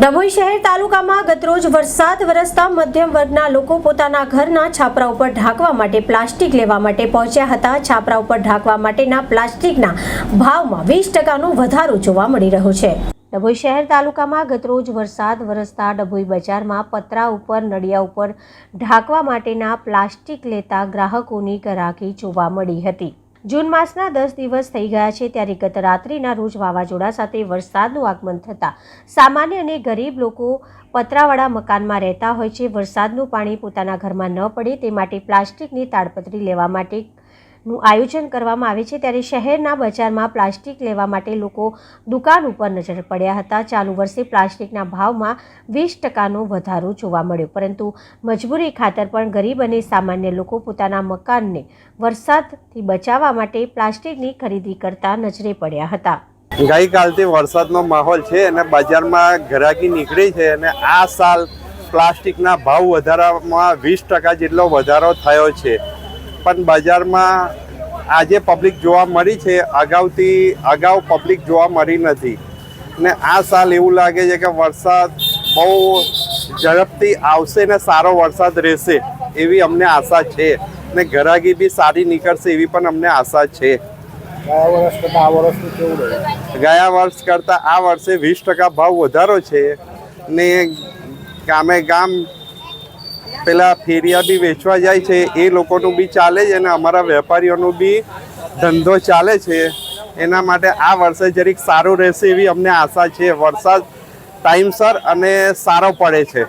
ડભોઈ શહેર તાલુકામાં ગતરોજ વરસાદ વરસતા મધ્યમ વર્ગના લોકો પોતાના ઘરના છાપરા ઉપર ઢાંકવા માટે પ્લાસ્ટિક લેવા માટે પહોંચ્યા હતા. છાપરા ઉપર ઢાંકવા માટેના પ્લાસ્ટિકના ભાવમાં વીસ ટકાનો વધારો જોવા મળી રહ્યો છે. ડભોઈ શહેર તાલુકામાં ગતરોજ વરસાદ વરસતા ડભોઈ બજારમાં પતરા ઉપર, નળિયા ઉપર ઢાંકવા માટેના પ્લાસ્ટિક લેતા ગ્રાહકોની ગરાકી જોવા મળી હતી. જૂન માસના દસ દિવસ થઈ ગયા છે ત્યારે ગત રાત્રિના રોજ વાવાઝોડા સાથે વરસાદનું આગમન થતાં સામાન્ય અને ગરીબ લોકો પતરાવાળા મકાનમાં રહેતા હોય છે. વરસાદનું પાણી પોતાના ઘરમાં ન પડે તે માટે પ્લાસ્ટિકની તાડપત્રી લેવા માટેનું આયોજન કરવામાં આવે છે ત્યારે શહેરના બજારમાં પ્લાસ્ટિક લેવા માટે લોકો દુકાન ઉપર નજર પડ્યા હતા. ચાલુ વર્ષે પ્લાસ્ટિકના ભાવમાં વીસ ટકાનો વધારો જોવા મળ્યો. પરંતુ મજબૂરી ખાતર પણ ગરીબ અને સામાન્ય લોકો પોતાના મકાનને વરસાદથી બચાવવા માટે પ્લાસ્ટિકની ખરીદી કરતા નજરે પડ્યા હતા. ગઈકાલથી વરસાદનો માહોલ છે અને બજારમાં ઘરાકી નીકળી છે અને આ સાલ પ્લાસ્ટિકના ભાવ વધારામાં વીસ ટકા જેટલો વધારો થયો છે. પણ બજારમાં આજે પબ્લિક જોવા મળી છે. અગાઉથી અગાઉ પબ્લિક જોવા મળી નથી. ને આ સાલ એવું લાગે છે કે વરસાદ બહુ ઝડપથી આવશે ને સારો વરસાદ રહેશે એવી અમને આશા છે. ને ઘરાગી બી સારી નીકળશે એવી પણ અમને આશા છે. ગયા વર્ષ કરતાં આ વર્ષનું કેવું રહ્યું? ગયા વર્ષ કરતાં આ વર્ષે વીસ ટકા ભાવ વધારો છે. ને ગામે ગામ પેલા ફેરિયા બી વેચવા જાય છે, એ લોકોનું બી ચાલે છે અને અમારા વેપારીઓનું બી ધંધો ચાલે છે. એના માટે આ વર્ષે જરીક સારું રહેશે એવી અમને આશા છે. વરસાદ ટાઈમસર અને સારો પડે છે.